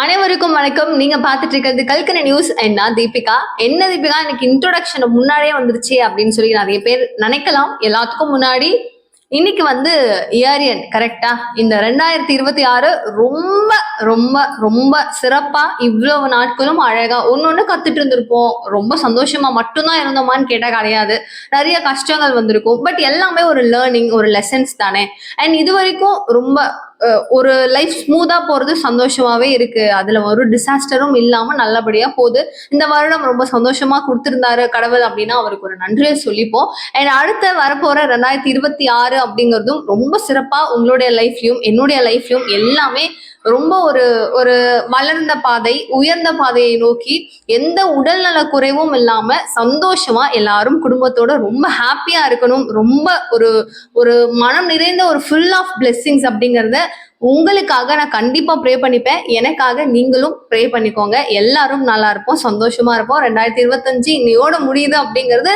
அனைவருக்கும் வணக்கம். நீங்க பாத்துட்டு இருக்கிறது கல்கன நியூஸ். என்ன தீபிகா. என்ன தீபிகா? எனக்கு இன்ட்ரோடக்ஷன் முன்னாடியே வந்துருச்சு அப்படின்னு சொல்லி நிறைய பேர் நினைக்கலாம். எல்லாத்துக்கும் முன்னாடி இன்னைக்கு வந்து இயரியன் கரெக்டா இந்த ரெண்டாயிரத்தி இருபத்தி ஆறு ரொம்ப ரொம்ப ரொம்ப சிறப்பா இவ்வளவு நாட்களும் அழகா ஒன்னொன்னு கத்துட்டு இருந்திருப்போம். ரொம்ப சந்தோஷமா மட்டும்தான் இருந்தோமான்னு கேட்டா கிடையாது. நிறைய கஷ்டங்கள் வந்திருக்கும். பட் எல்லாமே ஒரு லேர்னிங் ஒரு லெசன்ஸ் தானே. அண்ட் இது வரைக்கும் ரொம்ப ஒரு லைஃப் ஸ்மூத்தா போறது சந்தோஷமாவே இருக்கு. அதுல ஒரு டிசாஸ்டரும் இல்லாம நல்லபடியா போகுது இந்த வருடம் ரொம்ப சந்தோஷமா கொடுத்திருந்தாரு கடவுள் அப்படின்னா அவருக்கு ஒரு நன்றியை சொல்லிப்போம். அண்ட் அடுத்த வரப்போற ரெண்டாயிரத்தி இருபத்தி ஆறு அப்படிங்கிறதும் ரொம்ப சிறப்பா உங்களுடைய லைஃப்லயும் என்னுடைய லைஃப்லயும் எல்லாமே ரொம்ப ஒரு ஒரு வளர்ந்த பாதை உயர்ந்த பாதையை நோக்கி எந்த உடல்நல குறைவும் இல்லாம சந்தோஷமா எல்லாரும் குடும்பத்தோட ரொம்ப ஹாப்பியா இருக்கணும். ரொம்ப ஒரு ஒரு மனம் நிறைந்த ஒரு ஃபுல் ஆஃப் பிளெஸ்ஸிங்ஸ் அப்படிங்கறத உங்களுக்காக நான் கண்டிப்பா ப்ரே பண்ணிப்பேன். எனக்காக நீங்களும் ப்ரே பண்ணிக்கோங்க. எல்லாரும் நல்லா இருப்போம் சந்தோஷமா இருப்போம். ரெண்டாயிரத்தி இருபத்தஞ்சு இன்னையோட முடியுது அப்படிங்கிறது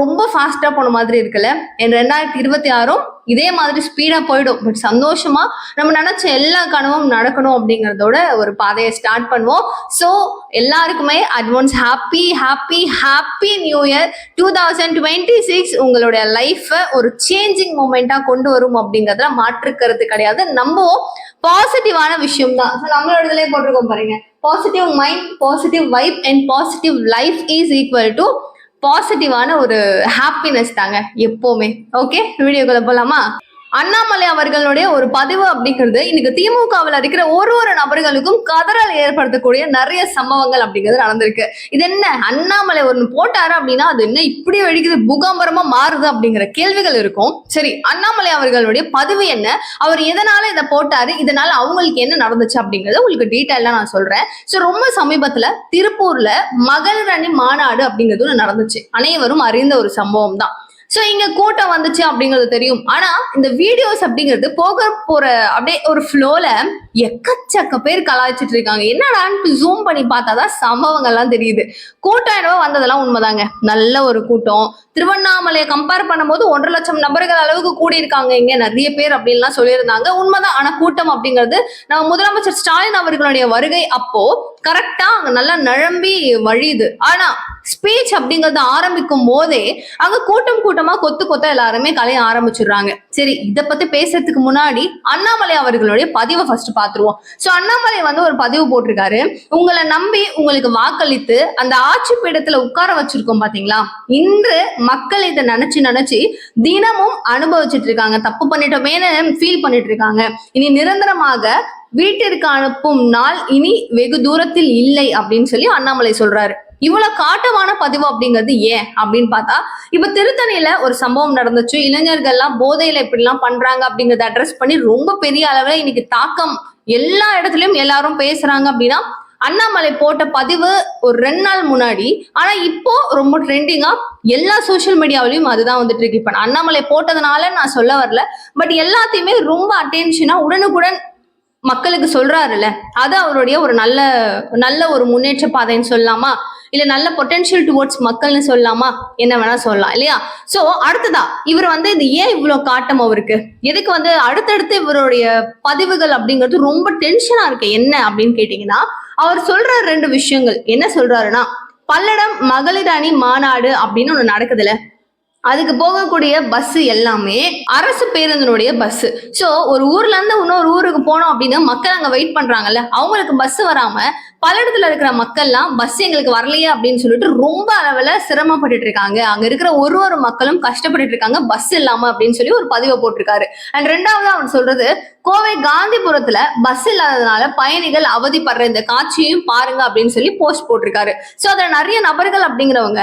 ரொம்ப ஃபாஸ்டா போன மாதிரி இருக்குல்ல? என் ரெண்டாயிரத்தி இருபத்தி ஆறும் இதே மாதிரி ஸ்பீடா போயிடும். பட் சந்தோஷமா நம்ம நினைச்ச எல்லா கனவும் நடக்கணும் அப்படிங்கறதோட ஒரு பாதையை ஸ்டார்ட் பண்ணுவோம். ஸோ எல்லாருக்குமே advance happy happy happy new year two thousand twenty six உங்களுடைய லைஃப்பை ஒரு சேஞ்சிங் மூமெண்டா கொண்டு வரும் அப்படிங்கறதுல மாற்றுக்கிறது கிடையாது. நம்புவோம். பாசிட்டிவான விஷயம் தான். ஸோ நம்மளோட இதுலயே போட்டிருக்கோம் பாருங்க. Positive mind positive vibe and positive life is equal to பாசிட்டிவான ஒரு ஹாப்பினஸ் தாங்க எப்போவுமே. ஓகே வீடியோக்குள்ள போலாமா? அண்ணாமலை அவர்களுடைய ஒரு பதிவு அப்படிங்கிறது இன்னைக்கு திமுகவில் இருக்கிற ஒரு ஒரு நபர்களுக்கும் கதறல் ஏற்படுத்தக்கூடிய நிறைய சம்பவங்கள் அப்படிங்கிறது நடந்திருக்கு. இது என்ன? அண்ணாமலை ஒரு போட்டாரு அப்படின்னா அது என்ன? இப்படி வெடிக்குது பூகம்பரமா மாறுது அப்படிங்கிற கேள்விகள் இருக்கும். சரி அண்ணாமலை அவர்களுடைய பதிவு என்ன? அவர் எதனால இதை போட்டாரு? இதனால அவங்களுக்கு என்ன நடந்துச்சு அப்படிங்கறத உங்களுக்கு டீட்டெயிலாக நான் சொல்றேன். ஸோ ரொம்ப சமீபத்துல திருப்பூர்ல மகளிர் அணி மாநாடு அப்படிங்கிறது நடந்துச்சு. அனைவரும் அறிந்த ஒரு சம்பவம் தான். ஸோ இங்க கூட்டம் வந்துச்சு அப்படிங்கிறது தெரியும். ஆனா இந்த வீடியோஸ் அப்படிங்கிறது போக போற அப்படியே ஒரு ஃப்ளோல எக்கச்சக்க பேர் கலாய்ச்சிட்டு இருக்காங்க. என்னடான்னு ஜூம் பண்ணி பார்த்தாதான் சம்பவங்கள்லாம் தெரியுது. கூட்டம் என்னவோ வந்ததெல்லாம் உண்மைதாங்க. நல்ல ஒரு கூட்டம். திருவண்ணாமலையை கம்பேர் பண்ணும்போது ஒன்றரை லட்சம் நபர்கள் அளவுக்கு கூடியிருக்காங்க. இங்க நிறைய பேர் அப்படின்லாம் சொல்லியிருந்தாங்க. உண்மைதான். ஆனா கூட்டம் அப்படிங்கிறது நம்ம முதலமைச்சர் ஸ்டாலின் அவர்களுடைய வருகை அப்போ கரெக்டா அங்க நல்லா நழம்பி வழியுது. ஆனா ஸ்பீச் அப்படிங்கறத ஆரம்பிக்கும் போதே அங்க கூட்டம் கூட்டமா கொத்து கொத்த எல்லாருமே கலைய ஆரம்பிச்சிடுறாங்க. சரி இத பத்தி பேசுறதுக்கு முன்னாடி அண்ணாமலை அவர்களுடைய பதிவை ஃபர்ஸ்ட் பாத்துருவோம். சோ அண்ணாமலை வந்து ஒரு பதிவு போட்டிருக்காரு. உங்களை நம்பி உங்களுக்கு வாக்களித்து அந்த ஆட்சி பீடத்துல உட்கார வச்சிருக்கோம் பாத்தீங்களா? இன்று மக்கள் இதை நினைச்சு நினைச்சு தினமும் அனுபவிச்சுட்டு இருக்காங்க. தப்பு பண்ணிட்டோமேன்னு ஃபீல் பண்ணிட்டு இருக்காங்க. இனி நிரந்தரமாக வீட்டிற்கு அனுப்பும் நாள் இனி வெகு தூரத்தில் இல்லை அப்படின்னு சொல்லி அண்ணாமலை சொல்றாரு. இவ்வளவு காட்டமான பதிவு அப்படிங்கிறது ஏன் அப்படின்னு பார்த்தா இப்ப திருத்தணியில ஒரு சம்பவம் நடந்துச்சு. இளைஞர்கள்லாம் போதையில இப்படிலாம் பண்றாங்க அப்படிங்கறத அட்ரஸ் பண்ணி ரொம்ப பெரிய அளவுல இன்னைக்கு தாக்கம் எல்லா இடத்துலயும் எல்லாரும் பேசுறாங்க அப்படின்னா அண்ணாமலை போட்ட பதிவு ஒரு ரெண்டு நாள் முன்னாடி ஆனா இப்போ ரொம்ப ட்ரெண்டிங்கா எல்லா சோஷியல் மீடியாவிலயும் அதுதான் வந்துட்டு இருக்கு. இப்ப அண்ணாமலை போட்டதுனால நான் சொல்ல வரல பட் எல்லாத்தையுமே ரொம்ப அட்டென்ஷனா உடனுக்குடன் மக்களுக்கு சொல்றாருல்ல அது அவருடைய ஒரு நல்ல நல்ல ஒரு முன்னேற்ற பாதைன்னு சொல்லலாமா? இல்ல நல்ல பொட்டன்ஷியல் டுவோர்ட்ஸ் மக்கள்னு சொல்லலாமா? என்ன வேணா சொல்லலாம் இல்லையா? சோ அடுத்ததா இவர் வந்து இது ஏன் இவ்வளவு காட்டம் அவருக்கு? எதுக்கு வந்து அடுத்தடுத்து இவருடைய பதிவுகள் அப்படிங்கிறது ரொம்ப டென்ஷனா இருக்கு என்ன அப்படின்னு கேட்டீங்கன்னா அவர் சொல்ற ரெண்டு விஷயங்கள். என்ன சொல்றாருன்னா பல்லடம் மகளிர் அணி மாநாடு அப்படின்னு ஒண்ணு நடக்குதுல அதுக்கு போகக்கூடிய பஸ் எல்லாமே அரசு பேருந்தினுடைய பஸ் சோ ஒரு ஊர்ல இருந்து இன்னொரு ஊருக்கு போனோம் அப்படின்னு மக்கள் அங்க வெயிட் பண்றாங்கல்ல அவங்களுக்கு பஸ் வராம பல்லடத்துல இருக்கிற மக்கள்லாம் பஸ் எங்களுக்கு வரலையே அப்படின்னு சொல்லிட்டு ரொம்ப அளவுல சிரமப்பட்டுட்டு இருக்காங்க. அங்க இருக்கிற ஒரு ஒரு மக்களும் கஷ்டப்பட்டுட்டு இருக்காங்க. பஸ் இல்லாம அப்படின்னு சொல்லி ஒரு பதிவை போட்டிருக்காரு. அண்ட் ரெண்டாவது அவர் சொல்றது கோவை காந்திபுரத்துல பஸ் இல்லாததுனால பயணிகள் அவதிப்படுற இந்த காட்சியையும் பாருங்க அப்படின்னு சொல்லி போஸ்ட் போட்டிருக்காரு. சோ அதுல நிறைய நபர்கள் அப்படிங்கிறவங்க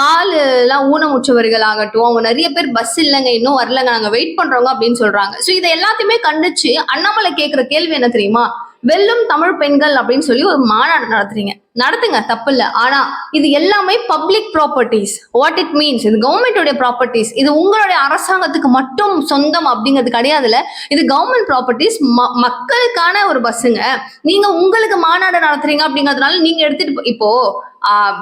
கால் எல்லாம் ஊனமுற்றவர்கள் ஆகட்டும் அவங்க நிறைய பேர் பஸ் இல்லைங்க இன்னும் வரலங்க நாங்க வெயிட் பண்றோங்க அப்படின்னு சொல்றாங்க. சோ இதை எல்லாத்தையுமே கண்டிச்சு அண்ணாமலை கேக்குற கேள்வி என்ன தெரியுமா? வெல்லும் தமிழ் பெண்கள் அப்படின்னு சொல்லி ஒரு மாநாடு நடத்துறீங்க. நடத்துங்க தப்பு இல்லை. ஆனா இது எல்லாமே public properties what it means இது கவர்மெண்டோட ப்ராப்பர்ட்டிஸ் இது உங்களுடைய அரசாங்கத்துக்கு மட்டும் சொந்தம் அப்படிங்கிறது கிடையாதுல இது கவர்மெண்ட் ப்ராப்பர்ட்டிஸ் மக்களுக்கான ஒரு பஸ்ஸுங்க நீங்க உங்களுக்கு மாநாடு நடத்துறீங்க அப்படிங்கிறதுனால நீங்க எடுத்துட்டு இப்போ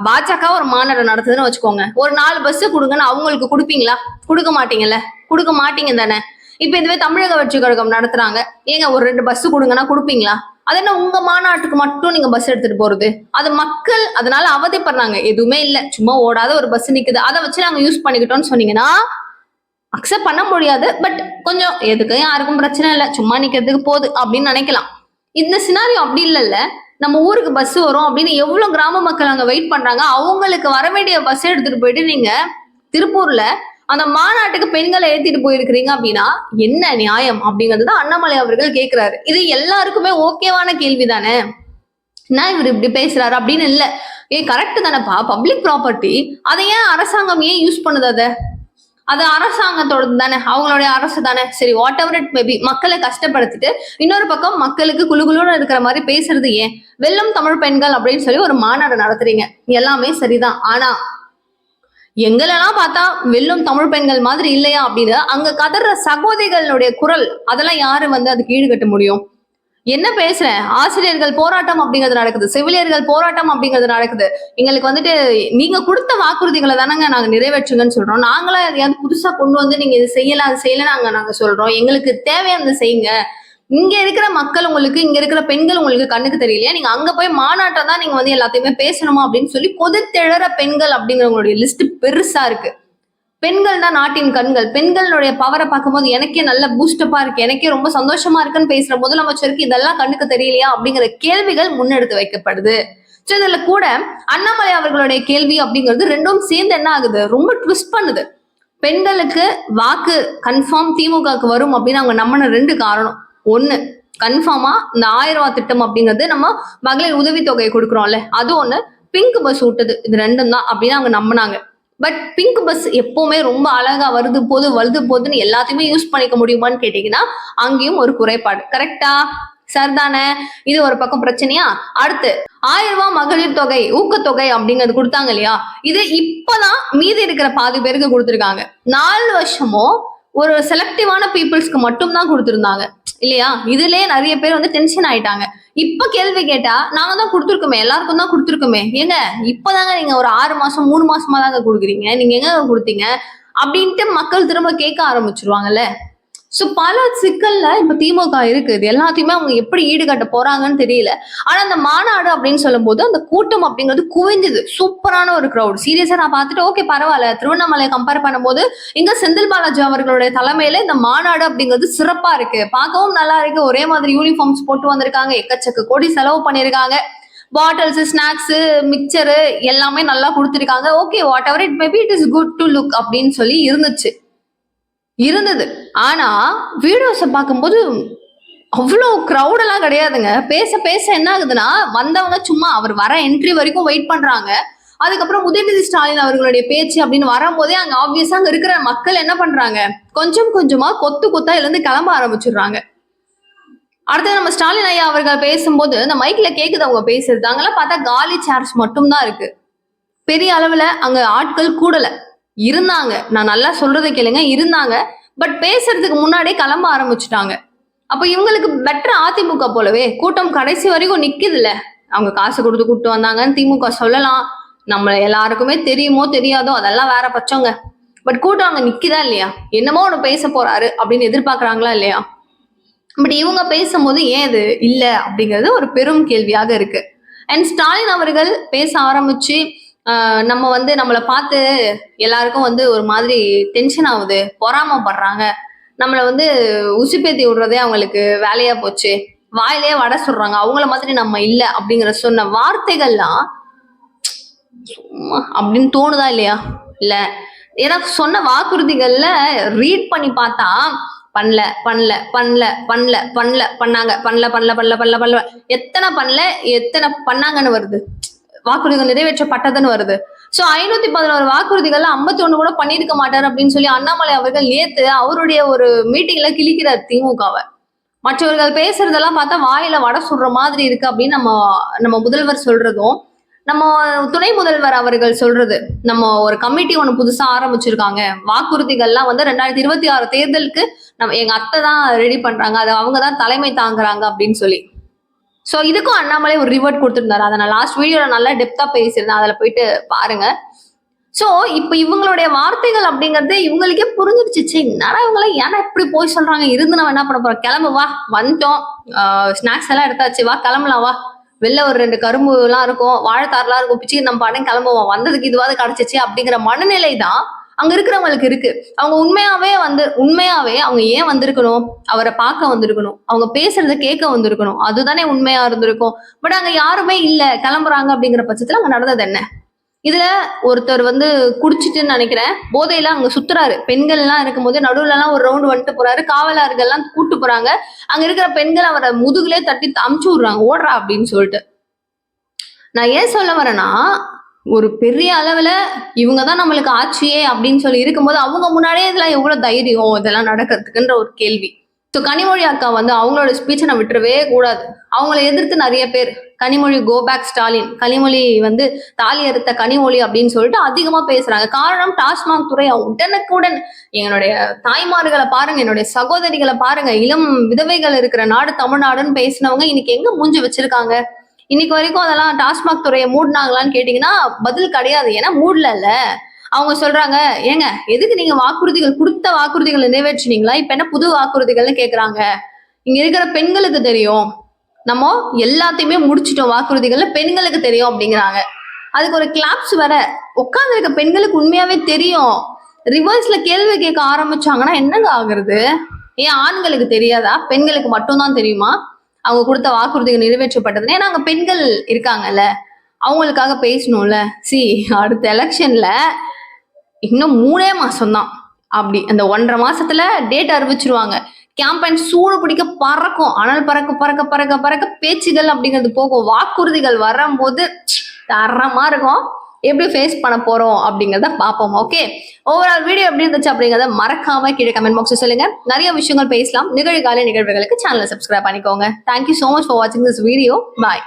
பாஜக ஒரு மாநாடு நடத்துதுன்னு வச்சுக்கோங்க. ஒரு நாலு பஸ் கொடுங்கன்னு அவங்களுக்கு கொடுப்பீங்களா? கொடுக்க மாட்டீங்கல்ல? கொடுக்க மாட்டீங்க தானே? இப்ப இதுவே தமிழக வெற்றி கழகம் நடத்துறாங்க. ஏங்க ஒரு ரெண்டு பஸ் கொடுங்கன்னா கொடுப்பீங்களா? அது என்ன உங்க மாநாட்டுக்கு மட்டும் நீங்க பஸ் எடுத்துட்டு போறது? அது மக்கள் அதனால அவதிப்படுறாங்க. எதுவுமே இல்ல. சும்மா ஓடாத ஒரு பஸ் நிக்குது. அதை வச்சு நாங்க யூஸ் பண்ணிக்கிட்டோம்னு சொன்னீங்கன்னா அக்செப்ட் பண்ண முடியாது. பட் கொஞ்சம் எதுக்கும் யாருக்கும் பிரச்சனை இல்லை. சும்மா நிக்கிறதுக்கு போகுது அப்படின்னு நினைக்கலாம். இந்த சினாரியோ அப்படி இல்லைல்ல. நம்ம ஊருக்கு பஸ் வரும் அப்படின்னு எவ்வளவு கிராம மக்கள் அங்க வெயிட் பண்றாங்க. அவங்களுக்கு வர வேண்டிய பஸ் எடுத்துட்டு போயிட்டு நீங்க திருப்பூர்ல அந்த மாநாட்டுக்கு பெண்களை ஏத்திட்டு போயிருக்கிறீங்க அப்படின்னா என்ன நியாயம் அப்படிங்கிறது தான் அண்ணாமலை அவர்கள் கேட்கிறாரு இது எல்லாருக்குமே ஓகேவான கேள்வி தானே என்ன இவர் இப்படி பேசுறாரு அப்படின்னு இல்லை. ஏ கரெக்ட் தானேப்பா. பப்ளிக் ப்ராப்பர்ட்டி அதை ஏன் அரசாங்கம் ஏன் யூஸ் பண்ணுது அதை? அது அரசாங்கத்தோட தானே. அவங்களுடைய அரசு தானே. சரி வாட் எவர் இட் மேபி மக்களை கஷ்டப்படுத்திட்டு இன்னொரு பக்கம் மக்களுக்கு குழுகுலுன்னு இருக்கிற மாதிரி பேசுறது ஏன்? வெல்லும் தமிழ் பெண்கள் அப்படின்னு சொல்லி ஒரு மாநாடு நடத்துறீங்க. எல்லாமே சரிதான். ஆனா எங்களெல்லாம் பார்த்தா வெல்லும் தமிழ் பெண்கள் மாதிரி இல்லையா அப்படின்னு அங்க கதற சகோதரிகளுடைய குரல் அதெல்லாம் யாரு வந்து அதுக்கு ஈடுகட்ட முடியும்? என்ன பேசுறேன்? ஆசிரியர்கள் போராட்டம் அப்படிங்கிறது நடக்குது. செவிலியர்கள் போராட்டம் அப்படிங்கிறது நடக்குது. எங்களுக்கு வந்துட்டு நீங்க கொடுத்த வாக்குறுதிகளை தானங்க நாங்க நிறைவேற்றுங்கன்னு சொல்றோம். நாங்களா எதையாவது புதுசா கொண்டு வந்து நீங்க இது செய்யல அது செய்யல நாங்க நாங்க சொல்றோம். எங்களுக்கு தேவையானது செய்யுங்க. இங்க இருக்கிற மக்கள் உங்களுக்கு இங்க இருக்கிற பெண்கள் உங்களுக்கு கண்ணுக்கு தெரியலையா? நீங்க அங்க போய் மாநாட்டம் தான் நீங்க வந்து எல்லாத்தையுமே பேசணுமா அப்படின்னு சொல்லி கொதித்தெழற பெண்கள் அப்படிங்கிறவங்களுடைய லிஸ்ட் பெருசா இருக்கு. பெண்கள் தான் நாட்டின் கண்கள். பெண்களுடைய பவரை பார்க்கும்போது எனக்கே நல்ல பூஸ்டப்பா இருக்கு. எனக்கே ரொம்ப சந்தோஷமா இருக்குன்னு பேசுற முதலமைச்சருக்கு இதெல்லாம் கண்ணுக்கு தெரியலையா அப்படிங்கிற கேள்விகள் முன்னெடுத்து வைக்கப்படுது. ஸோ இதுல கூட அண்ணாமலை அவர்களுடைய கேள்வி அப்படிங்கிறது ரெண்டும் சேர்ந்து என்ன ஆகுது? ரொம்ப ட்விஸ்ட் பண்ணுது. பெண்களுக்கு வாக்கு கன்ஃபார்ம் திமுகவுக்கு வரும் அப்படின்னு அவங்க நம்பின ரெண்டு காரணம். ஒண்ணு. கன்ஃபார்மா இந்த ஆயிரம் ரூபா திட்டம் அப்படிங்கிறது நம்ம மகளிர் உதவித்தொகை கொடுக்குறோம்ல அது ஒண்ணு. பிங்க் பஸ் விட்டது இது ரெண்டும் தான் அப்படின்னு அவங்க நம்பினாங்க. பட் பிங்க் பஸ் எப்பவுமே ரொம்ப அழகா வருது போது வருது போதுன்னு எல்லாத்தையுமே யூஸ் பண்ணிக்க முடியுமான்னு கேட்டீங்கன்னா அங்கேயும் ஒரு குறைபாடு. கரெக்டா சரிதானே இது ஒரு பக்கம் பிரச்சனையா? அடுத்து ஆயிரம் ரூபாய் மகளிர் தொகை ஊக்கத்தொகை அப்படிங்கிறது கொடுத்தாங்க இல்லையா? இது இப்பதான் மீதி இருக்கிற பாதி பேருக்கு கொடுத்துருக்காங்க. நாலு வருஷமும் ஒரு செலக்டிவான பீப்புள்ஸ்க்கு மட்டும் தான் கொடுத்துருந்தாங்க. இல்லையா? இதுலயே நிறைய பேர் வந்து டென்ஷன் ஆயிட்டாங்க. இப்ப கேள்வி கேட்டா நாங்க தான் கொடுத்துருக்கோமே. எல்லாருக்கும் தான் கொடுத்துருக்கோமே. ஏங்க இப்பதாங்க நீங்க ஒரு ஆறு மாசம் மூணு மாசமா தாங்க கொடுக்குறீங்க. நீங்க எங்க கொடுத்தீங்க? அப்படின்ட்டு மக்கள் திரும்ப கேட்க ஆரம்பிச்சிருவாங்கல்ல. ஸோ பல சிக்கல்ல இப்ப திமுக இருக்கு. இது எல்லாத்தையுமே அவங்க எப்படி ஈடுகட்ட போறாங்கன்னு தெரியல. ஆனா அந்த மாநாடு அப்படின்னு சொல்லும்போது அந்த கூட்டம் அப்படிங்கிறது குவிஞ்சது சூப்பரான ஒரு க்ரௌட் சீரியஸா நான் பார்த்துட்டு ஓகே பரவாயில்ல. திருவண்ணாமலையை கம்பேர் பண்ணும்போது இங்க செந்தில் பாலாஜி அவர்களுடைய தலைமையில இந்த மாநாடு அப்படிங்கிறது சிறப்பா இருக்கு. பார்க்கவும் நல்லா இருக்கு. ஒரே மாதிரி யூனிஃபார்ம்ஸ் போட்டு வந்திருக்காங்க. எக்கச்சக்க கோடி செலவு பண்ணியிருக்காங்க. பாட்டில்ஸ் ஸ்நாக்ஸ் மிக்சரு எல்லாமே நல்லா கொடுத்துருக்காங்க. Okay whatever it maybe it is good to look அப்படின்னு சொல்லி இருந்துச்சு. இருந்தது. ஆனா வீடியோஸை பார்க்கும்போது அவ்வளோ க்ரௌடெல்லாம் கிடையாதுங்க. பேச பேச என்ன ஆகுதுன்னா வந்தவங்க சும்மா அவர் வர என்ட்ரி வரைக்கும் வெயிட் பண்றாங்க. அதுக்கப்புறம் உதயநிதி ஸ்டாலின் அவர்களுடைய பேச்சு அப்படின்னு வரும்போதே அங்க ஆப்வியஸா அங்க இருக்கிற மக்கள் என்ன பண்றாங்க? கொஞ்சம் கொஞ்சமா கொத்து கொத்தா இருந்து கிளம்ப ஆரம்பிச்சிடுறாங்க. அடுத்து நம்ம ஸ்டாலின் ஐயா அவர்கள் பேசும்போது இந்த மைக்ல கேக்குது அவங்க பேசுறது. அங்கெல்லாம் பார்த்தா காலி சேர்ஸ் மட்டும்தான் இருக்கு. பெரிய அளவுல அங்க ஆட்கள் கூடல. இருந்தாங்க. நான் நல்லா சொல்றதை கேளுங்க. இருந்தாங்க. பட் பேசுறதுக்கு முன்னாடியே கிளம்ப ஆரம்பிச்சுட்டாங்க. அப்ப இவங்களுக்கு பெட்டர் அதிமுக போலவே கூட்டம் கடைசி வரைக்கும் நிக்குதுல்ல. அவங்க காசு கொடுத்து கூப்பிட்டு வந்தாங்கன்னு திமுக சொல்லலாம். நம்ம எல்லாருக்குமே தெரியுமோ தெரியாதோ அதெல்லாம் வேற பட்சங்க. பட் கூட்டம் அங்க நிக்குதா இல்லையா? என்னமோ ஒண்ணு பேச போறாரு அப்படின்னு எதிர்பார்க்கறாங்களா இல்லையா? பட் இவங்க பேசும்போது ஏன் இது இல்லை அப்படிங்கிறது ஒரு பெரும் கேள்வியாக இருக்கு. அண்ட் ஸ்டாலின் அவர்கள் பேச ஆரம்பிச்சு நம்ம வந்து நம்மளை பார்த்து எல்லாருக்கும் வந்து ஒரு மாதிரி டென்ஷன் ஆகுது. பொறாமப்படுறாங்க. நம்மளை வந்து உசுப்பேத்தி விடுறதே அவங்களுக்கு வேலையா போச்சு. வாயிலே வடை சொல்றாங்க அவங்கள மாதிரி நம்ம இல்லை அப்படிங்கிற சொன்ன வார்த்தைகள்லாம் சும்மா அப்படின்னு தோணுதா இல்லையா? இல்ல. ஏன்னா சொன்ன வாக்குறுதிகள்ல ரீட் பண்ணி பார்த்தா பண்ணல பண்ணல பண்ணல பண்ணல பண்ணல பண்ணாங்க. பண்ணல பண்ணல பண்ணல பண்ணல பண்ணல. எத்தனை பண்ணல எத்தனை பண்ணாங்கன்னு வருது. வாக்குறுதிகள் நிறைவேற்றப்பட்டதுன்னு வருது. சோ ஐநூத்தி பதினோரு வாக்குறுதிகள்ல ஐம்பத்தி ஒண்ணு கூட பண்ணிருக்க மாட்டாரு அப்படின்னு சொல்லி அண்ணாமலை அவர்கள் நேத்து அவருடைய ஒரு மீட்டிங்ல கிழிக்கிறார் திமுகவை. மற்றவர்கள் பேசுறதெல்லாம் பார்த்தா வாயில வடை சுடுற மாதிரி இருக்கு அப்படின்னு நம்ம நம்ம முதல்வர் சொல்றதும் நம்ம துணை முதல்வர் அவர்கள் சொல்றது. நம்ம ஒரு கமிட்டி ஒண்ணு புதுசா ஆரம்பிச்சிருக்காங்க. வாக்குறுதிகள்லாம் வந்து ரெண்டாயிரத்தி இருபத்தி ஆறு தேர்தலுக்கு நம்ம எங்க அத்தை தான் ரெடி பண்றாங்க. அது அவங்க தான் தலைமை தாங்குறாங்க அப்படின்னு சொல்லி. ஸோ இதுக்கும் அண்ணாமலை ஒரு ரிவர்ட் கொடுத்துருந்தாரு. அதை நான் லாஸ்ட் வீடியோவில் நல்லா டெப்த்தாக பேசியிருந்தேன். அதில் போயிட்டு பாருங்க. ஸோ இப்போ இவங்களுடைய வார்த்தைகள் அப்படிங்கிறது இவங்களுக்கே புரிஞ்சிருச்சு என்னடா இவங்கள ஏன்னா இப்படி போய் சொல்றாங்க? இருந்து நம்ம என்ன பண்ண போறோம்? கிளம்பு வா வந்துட்டோம். ஸ்நாக்ஸ் எல்லாம் எடுத்தாச்சு. வா கிளம்பலாம் வா. வெளில ஒரு ரெண்டு கரும்பு எல்லாம் இருக்கும். வாழைத்தாரெல்லாம் இருக்கும். பிச்சு நம்ம பாடம் கிளம்புவோம். வந்ததுக்கு இதுவாது கிடைச்சிச்சு அப்படிங்கிற மனநிலை தான் அங்க இருக்கிறவங்களுக்கு இருக்கு. அவங்க உண்மையாவே வந்து உண்மையாவே அவங்க ஏன் வந்திருக்கணும்? அவரை பார்க்க வந்திருக்கணும். அவங்க பேசுறத கேட்க வந்திருக்கணும். அதுதானே உண்மையா இருந்திருக்கும். பட் அங்க யாருமே இல்ல. கிளம்புறாங்க அப்படிங்கிற பட்சத்துல அங்க நடந்தது என்ன? இதுல ஒருத்தர் வந்து குடிச்சிட்டுன்னு நினைக்கிறேன். போதையில அங்க சுத்துறாரு. பெண்கள் எல்லாம் இருக்கும்போது நடுவுல எல்லாம் ஒரு ரவுண்ட் வந்துட்டு போறாரு. காவலர்கள் எல்லாம் கூட்டு போறாங்க. அங்க இருக்கிற பெண்கள் அவரை முதுகுலே தட்டி அமுச்சு விடுறாங்க. ஓடுறா அப்படின்னு சொல்லிட்டு. நான் ஏன் சொல்ல வரேன்னா ஒரு பெரிய அளவுல இவங்க தான் நம்மளுக்கு ஆட்சியே அப்படின்னு சொல்லி இருக்கும்போது அவங்க முன்னாடியே இதெல்லாம் எவ்வளவு தைரியம் இதெல்லாம் நடக்கிறதுக்குன்ற ஒரு கேள்வி. ஸோ கனிமொழி அக்கா வந்து அவங்களோட ஸ்பீச்சை நான் விட்டுறவே கூடாது. அவங்கள எதிர்த்து நிறைய பேர் கனிமொழி கோ பேக் ஸ்டாலின் கனிமொழி வந்து தாலி அறுத்த கனிமொழி அப்படின்னு சொல்லிட்டு அதிகமா பேசுறாங்க. காரணம் டாஸ்மாக் துறை உடனுக்குடன் என்னுடைய தாய்மார்களை பாருங்க என்னுடைய சகோதரிகளை பாருங்க. இளம் விதவைகள் இருக்கிற நாடு தமிழ்நாடுன்னு பேசினவங்க இன்னைக்கு எங்க மூஞ்சி வச்சிருக்காங்க? இன்னைக்கு வரைக்கும் அதெல்லாம் டாஸ்மாக் துறையை மூடினாங்களான்னு கேட்டீங்கன்னா பதில் கிடையாது. ஏன்னா மூடல அவங்க சொல்றாங்க ஏங்க எதுக்கு நீங்க வாக்குறுதிகள் கொடுத்த வாக்குறுதிகளை நிறைவேற்றினீங்களா? இப்ப என்ன புது வாக்குறுதிகள்னு கேக்குறாங்க. இங்க இருக்கிற பெண்களுக்கு தெரியும். நம்ம எல்லாத்தையுமே முடிச்சிட்டோம் வாக்குறுதிகள்ல பெண்களுக்கு தெரியும் அப்படிங்கிறாங்க. அதுக்கு ஒரு கிளாப்ஸ் வர உட்கார்ந்து இருக்க பெண்களுக்கு உண்மையாவே தெரியும். ரிவர்ஸ்ல கேள்வி கேட்க ஆரம்பிச்சாங்கன்னா என்னங்க ஆகுறது? ஏன் ஆண்களுக்கு தெரியாதா? பெண்களுக்கு மட்டும்தான் தெரியுமா? அவங்க கொடுத்த வாக்குறுதிகள் நிறைவேற்றப்பட்டதுன்னு. ஏன்னா அங்க பெண்கள் இருக்காங்கல்ல. அவங்களுக்காக பேசணும்ல. சி அடுத்த எலெக்ஷன்ல இன்னும் மூணே மாசம்தான். அப்படி அந்த ஒன்றரை மாசத்துல டேட் அறிவிச்சிருவாங்க. கேம்பெயின் சூடு பிடிக்க பறக்கும். அனல் பறக்க பறக்க பறக்க பறக்க பேச்சுகள் அப்படிங்கிறது போகும். வாக்குறுதிகள் வரும்போது தரமா இருக்கும். எப்படி ஃபேஸ் பண்ண போறோம் அப்படிங்கிறத பார்ப்போம் ஓகே ஓவரால் வீடியோ எப்படி இருந்துச்சு அப்படிங்கிறத மறக்காம கீழே கமெண்ட் பாக்ஸ் சொல்லுங்க. நிறைய விஷயங்கள் பேசலாம். நிகழ்கால நிகழ்வுகளுக்கு சேனலை சப்ஸ்கிரைப் பண்ணிக்கோங்க. Thank you so much for வாட்சிங் திஸ் வீடியோ பாய்